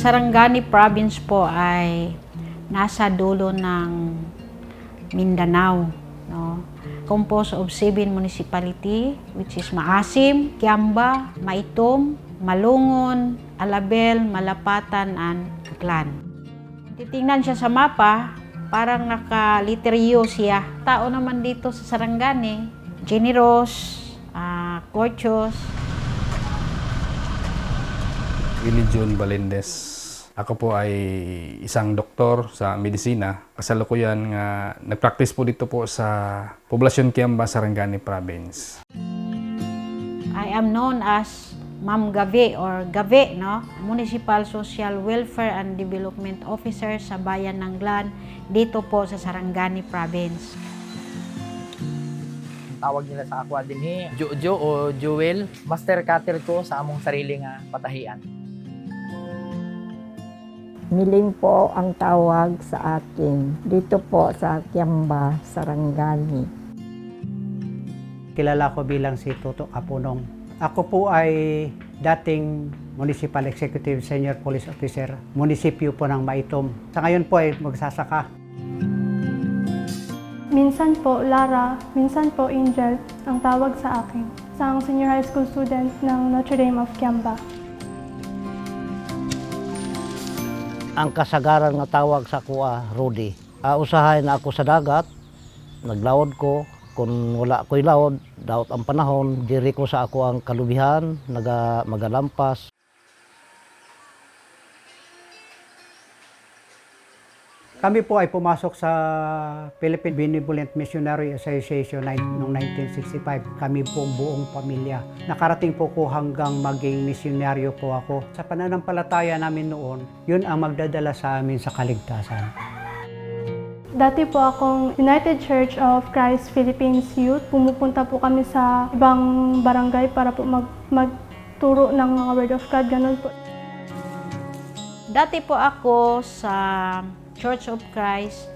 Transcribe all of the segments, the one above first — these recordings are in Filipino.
Sarangani province po ay nasa dulo ng Mindanao, no? Composed of seven municipality which is Maasim, Kiamba, Maitom, Malungon, Alabel, Malapatan, and Aklan. Titingnan siya sa mapa, parang naka-literyo siya. Tao naman dito sa Sarangani, generous, ah, courteous, Religion Balendez. Ako po ay isang doktor sa medisina. Kasalukuyan nga nagpractice po dito po sa Poblasyon Kiamba, Sarangani Province. I am known as Ma'am Gavi or Gavi, no? Municipal Social Welfare and Development Officer sa Bayan ng Glan dito po sa Sarangani Province. tawag nila sa aqua dinhi Jojo o Jewel master cutter ko sa among sarili nga patahian Miling po ang tawag sa akin dito po sa Kiamba, Sarangani. Kilala ko bilang si Toto Kapunong. Ako po ay dating Municipal Executive Senior Police Officer, munisipyo po ng Maitom. Sa ngayon po ay magsasaka. Minsan po Lara, minsan po Angel ang tawag sa akin. Isang senior high school student ng Notre Dame of Kiamba. Ang kasagaran nga tawag sa kuha, Rudy. Uh, usahay na ako sa dagat, naglawod ko, kung wala ko'y lawod, daot ang panahon, diri ko sa ako ang kalubihan, naga, magalampas. Kami po ay pumasok sa Philippine Benevolent Missionary Association noong 1965. Kami po buong pamilya. Nakarating po ko hanggang maging misyonaryo po ako. Sa pananampalataya namin noon, yun ang magdadala sa amin sa kaligtasan. Dati po akong United Church of Christ Philippines Youth. Pumupunta po kami sa ibang barangay para po mag, magturo ng mga Word of God. Ganun po. Dati po ako sa Church of Christ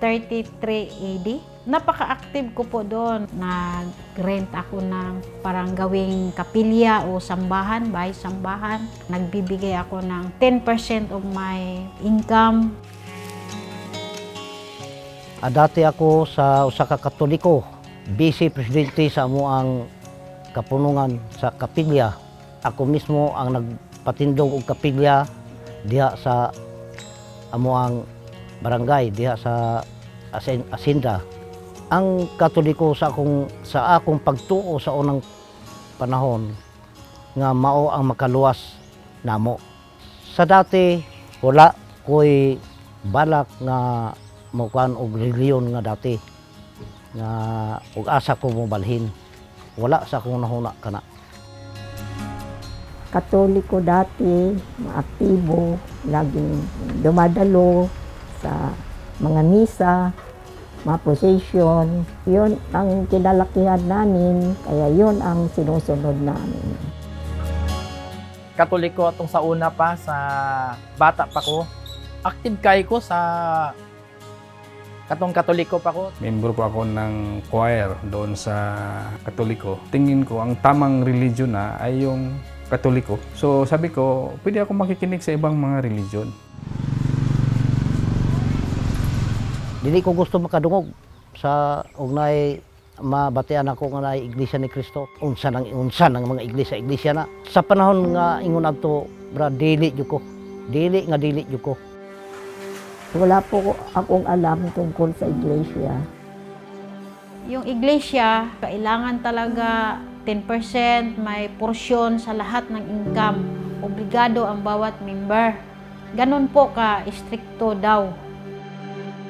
33 AD. Napaka-active ko po doon. Nag-rent ako ng parang gawing kapilya o sambahan, bahay sambahan. Nagbibigay ako ng 10% of my income. Ah, ako sa usa ka katoliko, vice presidente sa amo ang kapunungan sa kapilya. Ako mismo ang nagpatindog og kapilya diha sa amo ang barangay diha sa Asin- Asinda. Ang katoliko sa akong sa akong pagtuo sa unang panahon nga mao ang makaluwas namo. Sa dati wala ko'y balak nga mukuan og reliyon nga dati nga ug asa ko mo balhin wala sa akong nahuna kana Katoliko dati, maaktibo, laging dumadalo sa mga misa, mga procession. Yun ang kinalakihan namin, kaya yun ang sinusunod namin. katoliko atong sa una pa sa bata pa ko active kay ko sa katong katoliko pa ko Membro po ako ng choir doon sa Katoliko. Tingin ko ang tamang religion na ay yung Katoliko. So sabi ko, pwede ako makikinig sa ibang mga religion. Dili ko gusto makadungog sa ug naay mabatian ako nga naay iglesia ni Kristo unsa nang unsa nang mga iglesia iglesia na sa panahon nga ingon adto bra dili jud ko dili nga dili jud ko Wala po akong alam tungkol sa iglesia. Yung iglesia, kailangan talaga 10% may porsyon sa lahat ng income. Obligado ang bawat member. Ganon po ka stricto daw.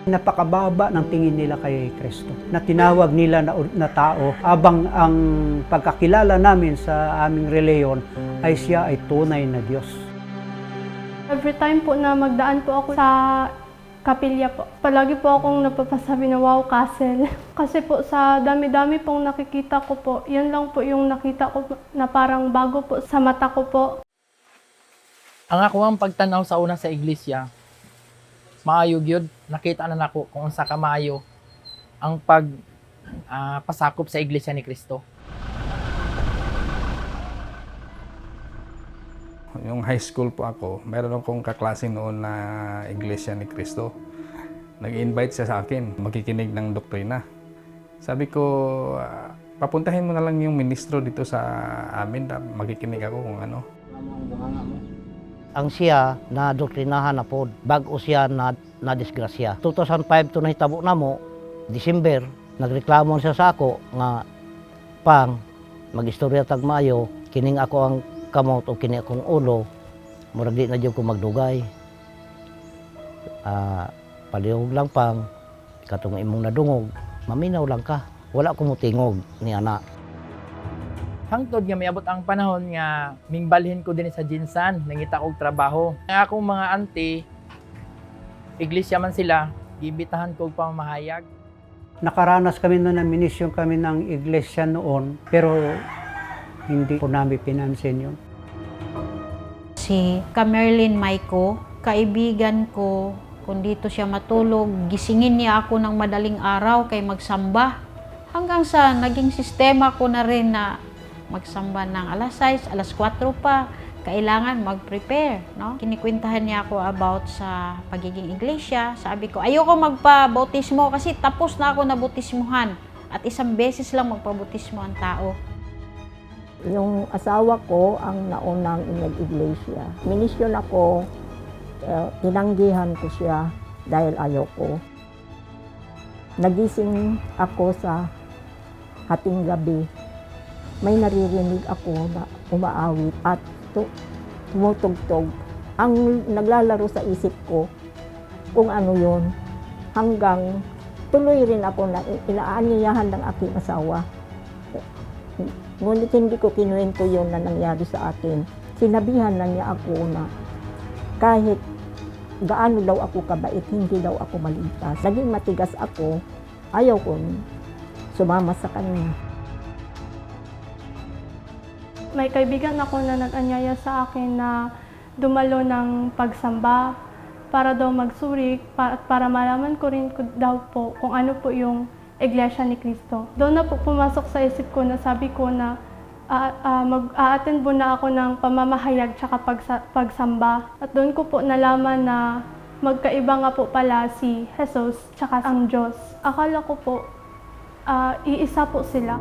Napakababa ng tingin nila kay Kristo na tinawag nila na, na tao abang ang pagkakilala namin sa aming reliyon ay siya ay tunay na Diyos. Every time po na magdaan po ako sa kapilya po, palagi po akong napapasabi na wow castle. Kasi po sa dami-dami pong nakikita ko po, yan lang po yung nakita ko na parang bago po sa mata ko po. ang ako ang pagtanaw sa una sa iglesia maayo gyud nakita na nako kung unsa ka maayo ang pag ah, pasakop sa iglesia ni Kristo yung high school po ako, meron akong kaklase noon na Iglesia ni Cristo. Nag-invite siya sa akin, makikinig ng doktrina. Sabi ko, "Ah, papuntahin mo na lang yung ministro dito sa amin, makikinig ako kung ano. Ang siya na doktrinahan na pod, bago siya na, na disgrasya. 2005 to nahitabo na mo, December, nagreklamo siya sa ako nga pang magistorya tag mayo, kining ako ang kamot o kini akong ulo, murag di na jud ko magdugay. Ah, palihog lang pang katong imong nadungog, maminaw lang ka. Wala ko mutingog ni ana. Hangtod nga miabot ang panahon nga mingbalhin ko din sa Jinsan, nangita kog trabaho. Ang akong mga auntie, iglesia man sila, gibitahan kog pamahayag. Nakaranas kami noon na minisyon kami ng iglesia noon, pero hindi po namin pinansin yun. Si Camerlin Maiko, kaibigan ko, kung dito siya matulog, gisingin niya ako ng madaling araw kay magsamba. Hanggang sa naging sistema ko na rin na magsamba ng alas 6, alas 4 pa, kailangan mag-prepare, no? Kinikwentahan niya ako about sa pagiging iglesia. Sabi ko, ayoko magpa-bautismo kasi tapos na ako na bautismuhan. At isang beses lang magpabautismo ang tao. Yung asawa ko ang naunang inag-iglesia. Minisyon ako, eh, tinanggihan ko siya dahil ayoko. Nagising ako sa hating gabi. May naririnig ako na umaawit at tu- tumutugtog. Ang naglalaro sa isip ko kung ano yun. Hanggang tuloy rin ako na inaanyayahan ng aking asawa. Ngunit hindi ko kinuwento yon na nangyari sa akin. Sinabihan na niya ako na kahit gaano daw ako kabait, hindi daw ako maligtas. Naging matigas ako, ayaw ko sumama sa kanya. May kaibigan ako na nag-anyaya sa akin na dumalo ng pagsamba para daw magsuri pa- at para malaman ko rin ko daw po kung ano po yung Iglesia ni Cristo. Doon na po pumasok sa isip ko na sabi ko na ah, ah, mag-a-attend muna ako ng pamamahayag tsaka pagsa- pagsamba. At doon ko po nalaman na magkaiba nga po pala si Jesus tsaka ang Diyos. Akala ko po ah, iisa po sila.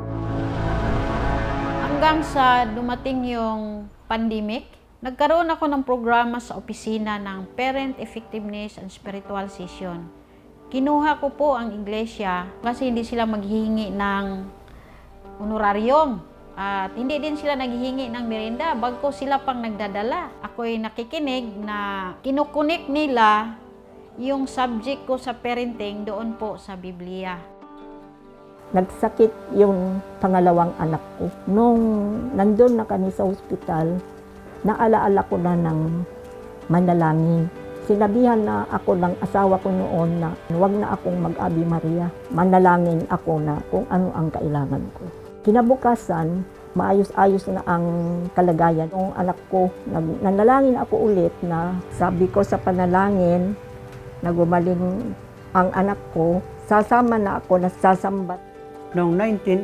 Hanggang sa dumating yung pandemic, nagkaroon ako ng programa sa opisina ng Parent Effectiveness and Spiritual Session. Kinuha ko po ang iglesia kasi hindi sila maghihingi ng honoraryong at hindi din sila naghihingi ng merienda bagko sila pang nagdadala. Ako'y nakikinig na kinukunik nila yung subject ko sa parenting doon po sa Biblia. Nagsakit yung pangalawang anak ko. Nung nandun na kami sa ospital, naalaala ko na ng manalangin. Sinabihan na ako ng asawa ko noon na huwag na akong mag-Abi Maria. Manalangin ako na kung ano ang kailangan ko. Kinabukasan, maayos-ayos na ang kalagayan ng anak ko. Nanalangin ako ulit na sabi ko sa panalangin na gumaling ang anak ko, sasama na ako na sasamba Noong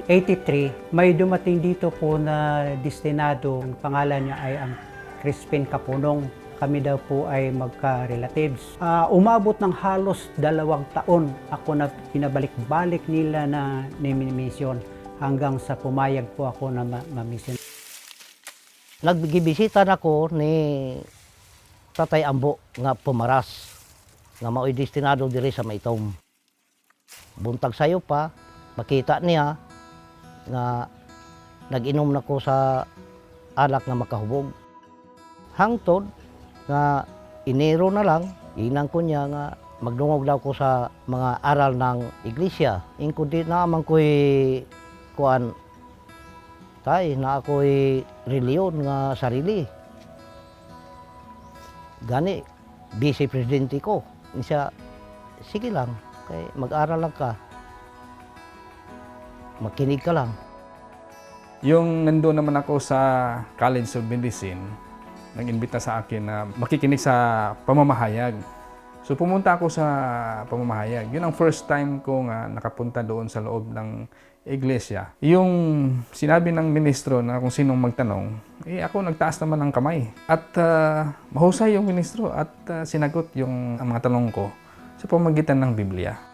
1983, may dumating dito po na destinado. Ang pangalan niya ay ang Crispin Capunong. Kami daw po ay magka-relatives. Ah, umabot ng halos dalawang taon ako na pinabalik-balik nila na ni-mission hanggang sa pumayag po ako na ma- ma-mission. Nagbigibisita na ko ni Tatay Ambo nga pumaras nga mao'y destinado diri sa Maitom. Buntag sayo pa, makita niya nga nag-inom na ko sa alak nga makahubog. Hangtod nga inero na lang, inang ko niya nga magdungog daw ko sa mga aral ng iglesia. Ingko di na man ko'y kuan tay na ako'y reliyon nga sarili. Gani, vice presidente ko. Siya, sige lang, kay mag-aral lang ka. Makinig ka lang. Yung nandoon naman ako sa College of Medicine, nag-imbita sa akin na makikinig sa pamamahayag. So pumunta ako sa pamamahayag. Yun ang first time ko nga nakapunta doon sa loob ng iglesia. Yung sinabi ng ministro na kung sinong magtanong, eh ako nagtaas naman ng kamay. At ah, mahusay yung ministro at ah, sinagot yung mga tanong ko sa pamagitan ng Biblia.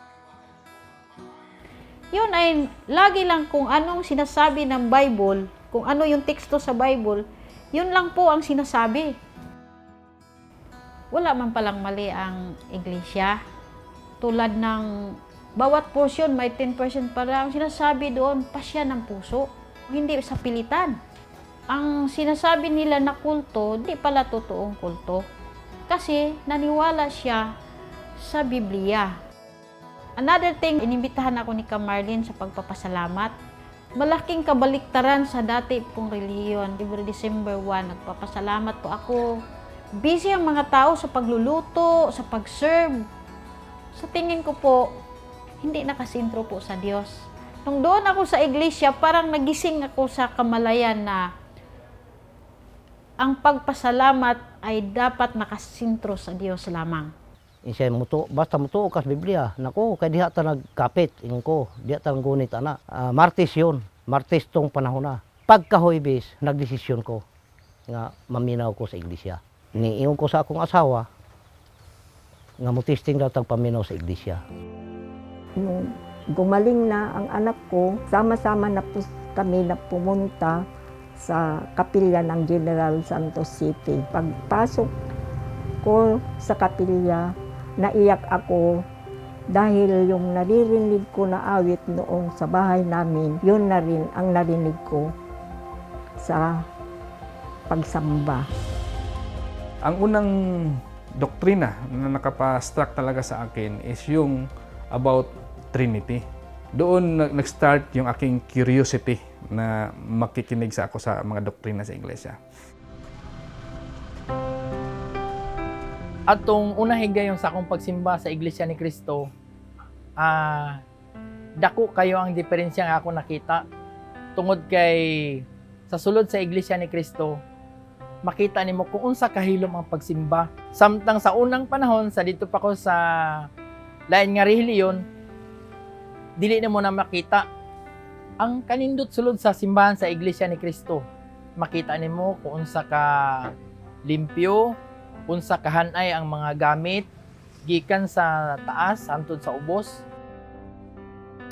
Yun ay lagi lang kung anong sinasabi ng Bible, kung ano yung teksto sa Bible, yun lang po ang sinasabi. Wala man palang mali ang iglesia. Tulad ng bawat portion may 10% pa lang. Sinasabi doon, pasya ng puso. Hindi sa pilitan. Ang sinasabi nila na kulto, di pala totoong kulto. Kasi naniwala siya sa Biblia. Another thing, inimbitahan ako ni Kamarlin sa pagpapasalamat. Malaking kabaliktaran sa dati pong reliyon. Every December 1, nagpapasalamat po ako. Busy ang mga tao sa pagluluto, sa pag-serve. Sa tingin ko po, hindi nakasintro po sa Diyos. Nung doon ako sa iglesia, parang nagising ako sa kamalayan na ang pagpasalamat ay dapat nakasintro sa Diyos lamang. Isay muto, basta mutuo ka sa Biblia. Nako, kay diha ta nagkapit ingon ko, diha ta ngunit ana. Ah, Martes 'yon. Martes tong panahon na. Pagkahuybis, nagdesisyon ko nga maminaw ko sa iglesia. Ni ingon ko sa akong asawa nga mutisting daw tag paminaw sa iglesia. Nung gumaling na ang anak ko, sama-sama na po kami na pumunta sa kapilya ng General Santos City. Pagpasok ko sa kapilya, naiyak ako dahil yung naririnig ko na awit noong sa bahay namin, yun na rin ang narinig ko sa pagsamba. Ang unang doktrina na nakapastruck talaga sa akin is yung about Trinity. Doon nag- nag-start yung aking curiosity na makikinig sa ako sa mga doktrina sa iglesia. At tong una higayon sa akong pagsimba sa Iglesia ni Cristo, ah dako kayo ang diferensya nga ako nakita tungod kay sa sulod sa Iglesia ni Cristo makita nimo kung unsa kahilom ang pagsimba. Samtang sa unang panahon sa dito pa ko sa lain nga reliyon dili na mo na makita ang kanindot sulod sa simbahan sa Iglesia ni Cristo. Makita nimo kung unsa ka limpyo, unsa kahanay ang mga gamit gikan sa taas hantod sa ubos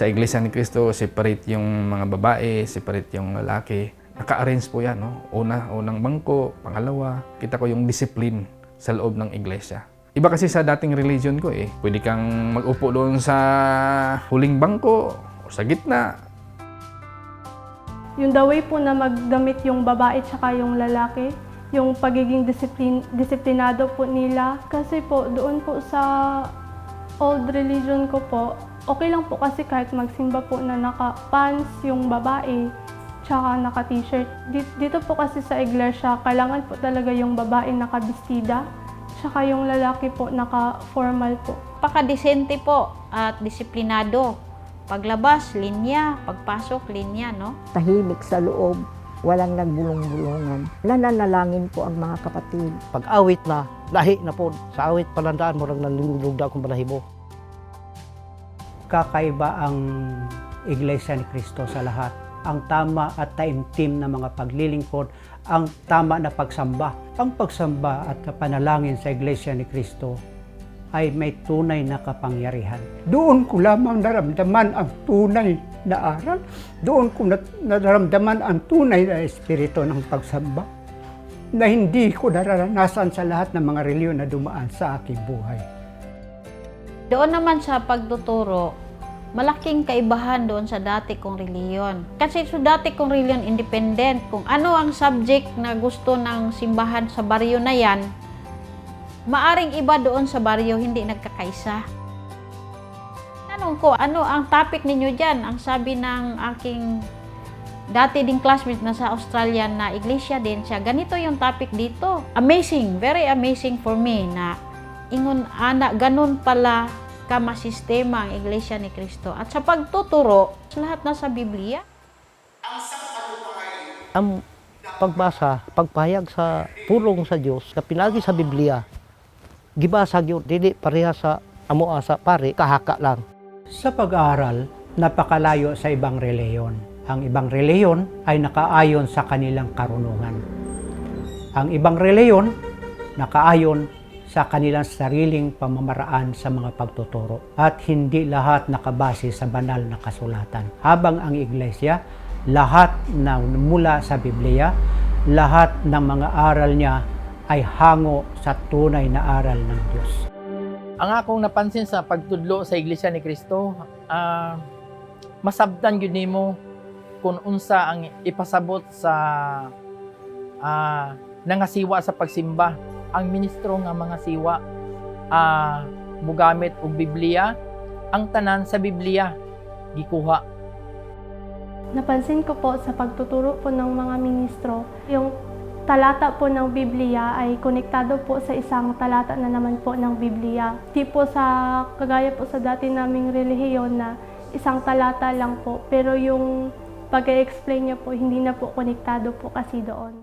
Sa iglesia ni Cristo, separate yung mga babae, separate yung lalaki. Naka-arrange po yan. No? Una, unang bangko, pangalawa. Kita ko yung discipline sa loob ng iglesia. Iba kasi sa dating religion ko eh. Pwede kang mag-upo doon sa huling bangko o sa gitna. Yung the way po na magdamit yung babae tsaka yung lalaki, yung pagiging disiplin, disiplinado po nila. Kasi po, doon po sa old religion ko po, okay lang po kasi kahit magsimba po na naka-pants yung babae, tsaka naka-t-shirt. Di- Dito po kasi sa iglesia, kailangan po talaga yung babae nakabistida, tsaka yung lalaki po naka-formal po. Pakadesente po at disiplinado. Paglabas, linya. Pagpasok, linya, no? Tahimik sa loob, walang nagbulong-bulungan. Nananalangin po ang mga kapatid. Pag awit na, lahi na po. Sa awit palandaan mo lang nanlulog da akong balahibo. kakaiba ang Iglesia ni Cristo sa lahat. Ang tama at taimtim na mga paglilingkod, ang tama na pagsamba. Ang pagsamba at panalangin sa Iglesia ni Cristo ay may tunay na kapangyarihan. Doon ko lamang naramdaman ang tunay na aral. Doon ko naramdaman ang tunay na espiritu ng pagsamba na hindi ko nararanasan sa lahat ng mga reliyon na dumaan sa aking buhay. Doon naman sa pagtuturo, malaking kaibahan doon sa dati kong reliyon. Kasi sa dati kong reliyon, independent. Kung ano ang subject na gusto ng simbahan sa baryo na yan, maaring iba doon sa baryo, hindi nagkakaisa. Tanong ko, ano ang topic ninyo dyan? Ang sabi ng aking dati ding classmate na sa Australia na iglesia din siya, ganito yung topic dito. Amazing, very amazing for me na ingon ana ganun pala kama sistema ang iglesia ni Kristo. At sa pagtuturo, lahat na sa Biblia. Ang pagbasa, pagpahayag sa pulong sa Dios, na pinagi sa Biblia, gibasa gyud dili pareha sa amo sa pare kahaka lang. Sa pag-aaral, napakalayo sa ibang reliyon. Ang ibang reliyon ay nakaayon sa kanilang karunungan. Ang ibang reliyon nakaayon sa kanilang sariling pamamaraan sa mga pagtuturo at hindi lahat nakabase sa banal na kasulatan. Habang ang iglesia, lahat na mula sa Biblia, lahat ng mga aral niya ay hango sa tunay na aral ng Diyos. Ang akong napansin sa pagtudlo sa Iglesia ni Kristo, ah masabtan gyud nimo kung unsa ang ipasabot sa ah nangasiwa sa pagsimba. Ang ministro nga mga siwa ah mugamit og Biblia, ang tanan sa Biblia gikuha Napansin ko po sa pagtuturo po ng mga ministro, yung talata po ng Biblia ay konektado po sa isang talata na naman po ng Biblia. Di po sa, kagaya po sa dati naming relihiyon na isang talata lang po, pero yung pag-explain niya po, hindi na po konektado po kasi doon.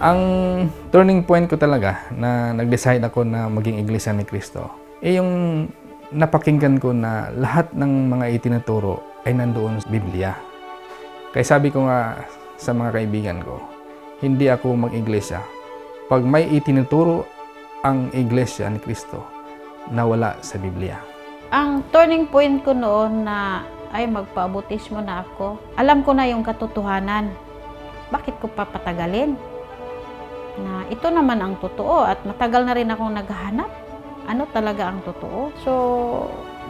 Ang turning point ko talaga na nag-decide ako na maging iglesia ni Kristo, eh yung napakinggan ko na lahat ng mga itinuturo ay nandoon sa Biblia. Kaya sabi ko nga sa mga kaibigan ko, hindi ako mag-iglesia. Pag may itinuturo ang iglesia ni Kristo na wala sa Biblia. Ang turning point ko noon na ay magpaabutismo na ako, alam ko na yung katotohanan. Bakit ko papatagalin? Na ito naman ang totoo at matagal na rin akong naghahanap. Ano talaga ang totoo? So,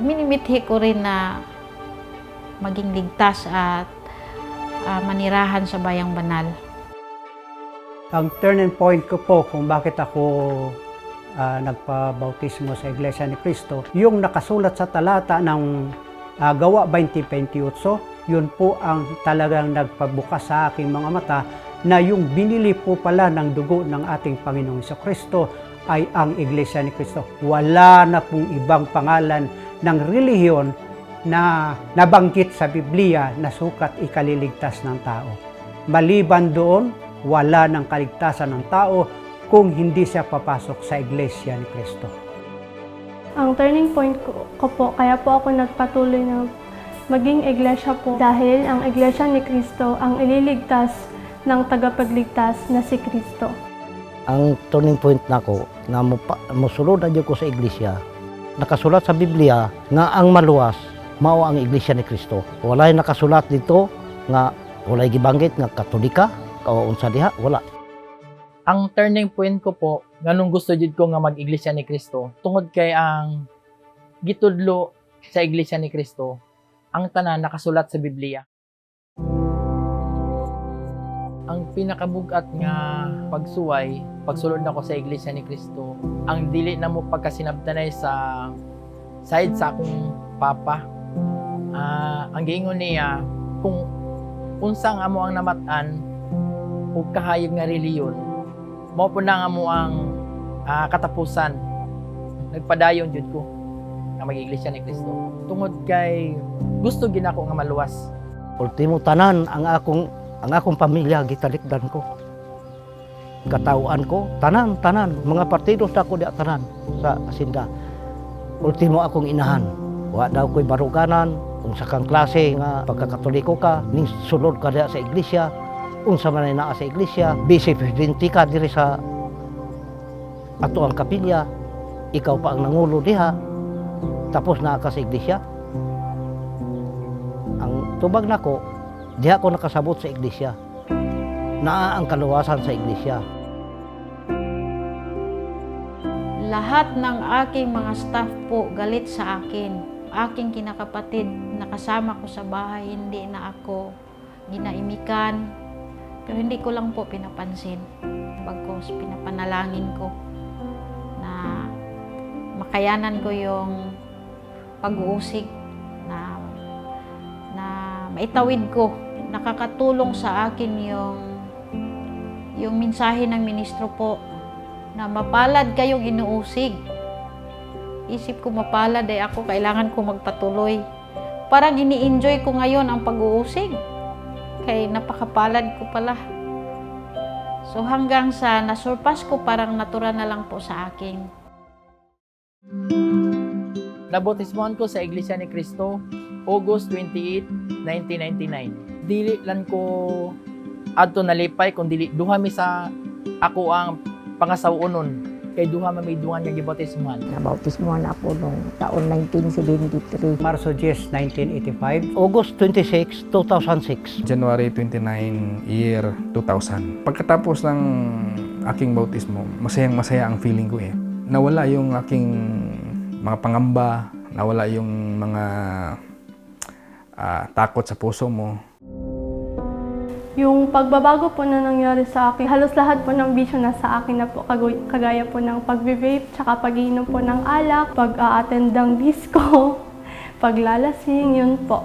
minimithi ko rin na maging ligtas at ah, manirahan sa bayang banal. Ang turning point ko po kung bakit ako ah, nagpabautismo sa Iglesia ni Cristo, yung nakasulat sa talata ng ah, Gawa 20.28, yun po ang talagang nagpabukas sa aking mga mata na yung binili po pala ng dugo ng ating Panginoong Kristo ay ang Iglesia ni Cristo. Wala na pong ibang pangalan ng relihiyon na nabanggit sa Biblia na sukat ikaliligtas ng tao. Maliban doon, wala ng kaligtasan ng tao kung hindi siya papasok sa Iglesia ni Cristo. Ang turning point ko, ko po, kaya po ako nagpatuloy na maging iglesia po dahil ang iglesia ni Kristo ang ililigtas ng tagapagligtas na si Kristo. Ang turning point nako na mupa- musulod na ko sa iglesia, nakasulat sa Biblia nga ang maluwas mao ang iglesia ni Kristo. Walay nakasulat dito nga walay gibanggit nga katolika o unsa diha, wala. ang turning point ko po nganong gusto jud ko nga mag-iglesia ni Kristo tungod kay ang gitudlo sa iglesia ni Kristo ang tanan nakasulat sa Biblia ang pinakabugat nga pagsuway pagsulod nako sa iglesia ni Kristo ang dili na mo pagkasinabtanay sa side sa akong papa Ah, ang giingon niya kung unsang amo ang namatan ug kahayag nga reliyon mao po na nga mo ang ah, katapusan. Nagpadayon jud ko nga mag-iglesia ni Kristo. Tungod kay gusto gid ako nga maluwas. Ultimo tanan ang akong ang akong pamilya gitalikdan ko. Katauan ko, tanan, tanan, mga partido sa ako diya tanan sa asinda. Ultimo akong inahan. Wa daw ko'y baruganan, unsa kang klase nga pagkakatoliko ka, ning sulod ka diya sa iglesia, unsa man ay naa sa iglesia, vice presidente ka diri sa ato ang kapilya, ikaw pa ang nangulo diha, tapos naa ka sa iglesia. Ang tubag nako, diha ko nakasabot sa iglesia. Naa ang kaluwasan sa iglesia. Lahat ng aking mga staff po galit sa akin. Aking kinakapatid nakasama ko sa bahay, hindi na ako ginaimikan. Pero hindi ko lang po pinapansin. Bagkos pinapanalangin ko na makayanan ko yung pag-uusig na na maitawid ko. Nakakatulong sa akin yung yung mensahe ng ministro po na mapalad kayong inuusig. Isip ko mapalad ay ako, kailangan ko magpatuloy. Parang ini-enjoy ko ngayon ang pag-uusig. Kay napakapalad ko pala. So hanggang sa nasurpass ko, parang natural na lang po sa akin. Nabautismohan ko sa Iglesia ni Cristo August 28, 1999. Dili lang ko adto nalipay kung dili duha mi sa ako ang pangasawunon kay duha man may duha nga gibautismohan. Nabautismohan ako noong taon 1973. Marso 10, 1985. August 26, 2006. January 29, year 2000. Pagkatapos ng aking bautismo, masayang masaya ang feeling ko eh. Nawala yung aking mga pangamba, nawala yung mga ah, takot sa puso mo. Yung pagbabago po na nangyari sa akin, halos lahat po ng bisyo na sa akin na po, kagaya po ng pagbe-vape, tsaka pag-iinom po ng alak, pag-a-attend ng disco, paglalasing, yun po.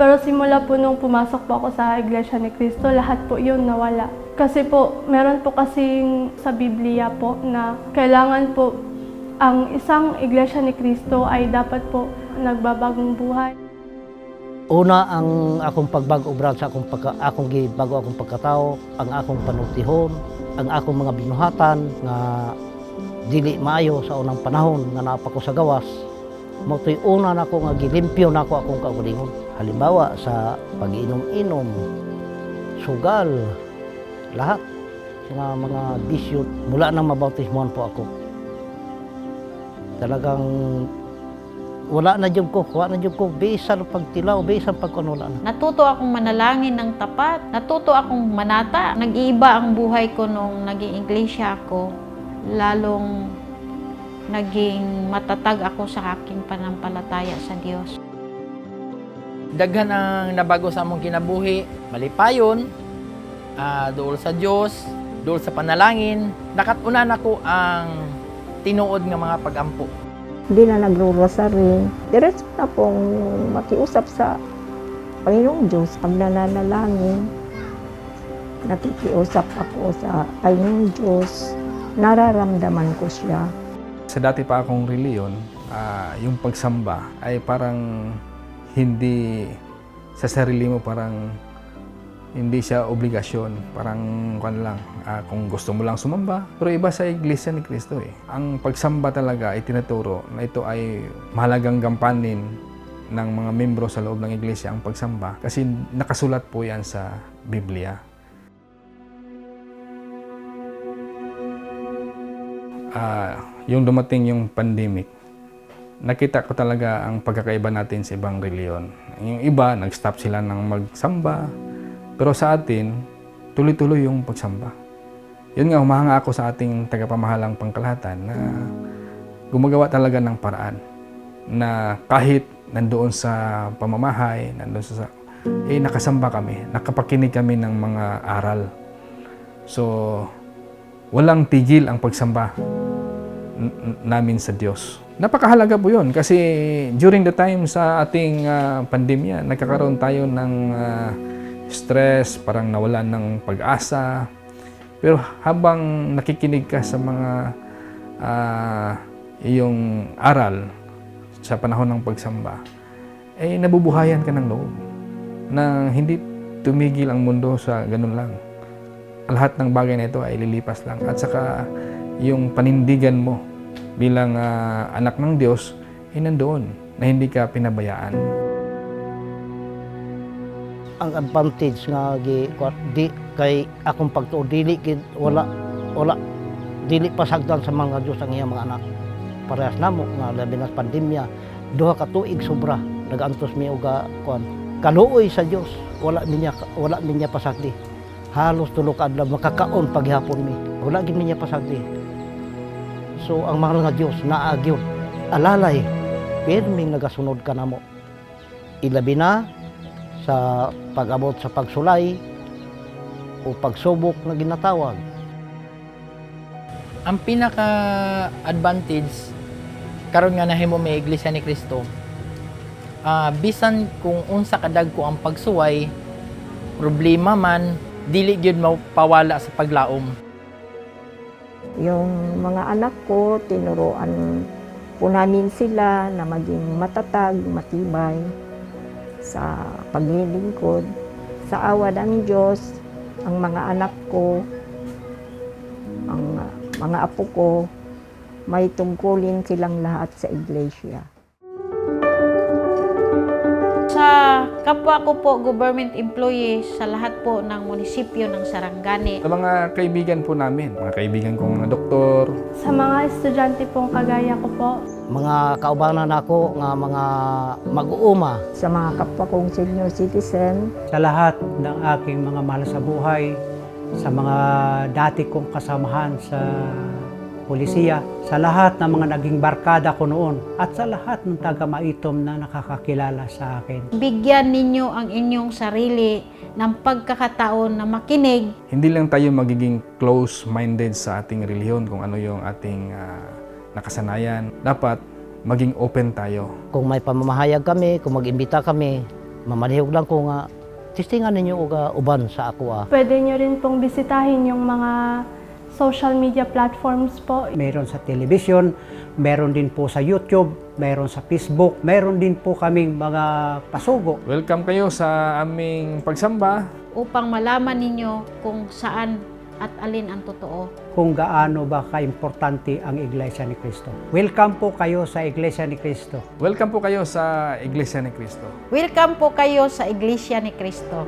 Pero simula po nung pumasok po ako sa Iglesia ni Cristo, lahat po yun nawala. Kasi po, meron po kasing sa Biblia po na kailangan po ang isang Iglesia ni Cristo ay dapat po nagbabagong buhay. Una ang akong pagbago brad sa akong pagka, akong gibago akong pagkatao, ang akong panultihon, ang akong mga binuhatan nga dili maayo sa unang panahon nga naapa ko sa gawas. Mo una na ko nga gilimpyo na ko akong kaugalingon. Halimbawa sa pag-inom-inom, sugal, lahat mga mga bisyo mula nang mabautismohan po ako. Talagang wala na jud ko, wala na jud ko bisan pagtilaw, bisan pagkuno na. Natuto akong manalangin ng tapat. Natuto akong manata. Nag-iiba ang buhay ko nung naging iglesia ako. Lalong naging matatag ako sa aking panampalataya sa Diyos. Daghan ang nabago sa among kinabuhi, malipayon, ah dool sa Dios, dool sa panalangin. Nakatuna na ko ang tinuod nga mga pagampo. Hindi na nagro-rosary. Diretso na pong makiusap sa Panginoong Diyos pag nananalangin. Nakikiusap ako sa Panginoong Diyos. Nararamdaman ko siya. Sa dati pa akong reliyon, ah, yung pagsamba ay parang hindi sa sarili mo parang hindi siya obligasyon. Parang kwan lang, ah, kung gusto mo lang sumamba. Pero iba sa Iglesia ni Cristo eh. Ang pagsamba talaga ay tinuturo na ito ay mahalagang gampanin ng mga membro sa loob ng Iglesia ang pagsamba. Kasi nakasulat po yan sa Biblia. Ah, yung dumating yung pandemic, nakita ko talaga ang pagkakaiba natin sa ibang reliyon. Yung iba, nag-stop sila ng magsamba. Pero sa atin, tuloy-tuloy yung pagsamba. Yun nga, humahanga ako sa ating tagapamahalang pangkalahatan na gumagawa talaga ng paraan na kahit nandoon sa pamamahay, nandoon sa eh nakasamba kami, nakapakinig kami ng mga aral. So, walang tigil ang pagsamba namin sa Diyos. Napakahalaga po yun kasi during the time sa ating ah, pandemya, nagkakaroon tayo ng ah, stress, parang nawalan ng pag-asa. Pero habang nakikinig ka sa mga ah, iyong aral sa panahon ng pagsamba, eh nabubuhayan ka ng loob na hindi tumigil ang mundo sa ganun lang. Lahat ng bagay na ito ay lilipas lang. At saka yung panindigan mo bilang ah, anak ng Diyos ay nandoon na hindi ka pinabayaan. Ang advantage nga gi di kay akong pagtuo dili gid wala wala dili pasagdan sa mga Dios ang iyang mga anak. Parehas namo nga labi na pandemya duha ka tuig sobra nagantos mi og ah, kuan kaluoy sa Dios wala minya wala minya pasagdi. Halos tulo ka adlaw makakaon paghapon mi. Wala gid minya pasagdi. So ang mga nga Dios naa gyud alalay pirming nagasunod ka namo. Ilabi na sa pag-abot sa pagsulay o pagsubok na ginatawag. Ang pinaka-advantage karon nga nahimo may iglesia ni Kristo. ah bisan kung unsa kadag ko ang pagsuway, problema man dili gyud mapawala sa paglaom. Yung mga anak ko, tinuruan po namin sila na maging matatag, matibay sa paglilingkod, sa awa ng Diyos, ang mga anak ko, ang mga apo ko, may tungkulin silang lahat sa iglesia. Sa kapwa ko po, government employees, sa lahat po ng munisipyo ng Sarangani, Sa mga kaibigan po namin, mga kaibigan kong mga doktor, Sa mga estudyante pong kagaya ko po, Mga kaubanan ako nga mga mag-uuma. Sa mga kapwa kong senior citizen, Sa lahat ng aking mga mahal sa buhay, sa mga dati kong kasamahan sa polisiya, sa lahat ng mga naging barkada ko noon, at sa lahat ng taga-maitom na nakakakilala sa akin. bigyan ninyo ang inyong sarili ng pagkakataon na makinig hindi lang tayo magiging close-minded sa ating relihiyon kung ano yung ating ah, nakasanayan. Dapat maging open tayo. kung may pamamahayag kami, kung mag-imbita kami, mamanihog lang ko nga testingan ninyo og ah, uban sa ako ah. pwede nyo rin pong bisitahin yung mga social media platforms po. Meron sa television, meron din po sa YouTube, meron sa Facebook, meron din po kaming mga pasugo. Welcome kayo sa aming pagsamba. upang malaman ninyo kung saan at alin ang totoo. kung gaano ba kaimportante ang Iglesia ni Cristo. Welcome po kayo sa Iglesia ni Cristo. Welcome po kayo sa Iglesia ni Cristo. Welcome po kayo sa Iglesia ni Cristo.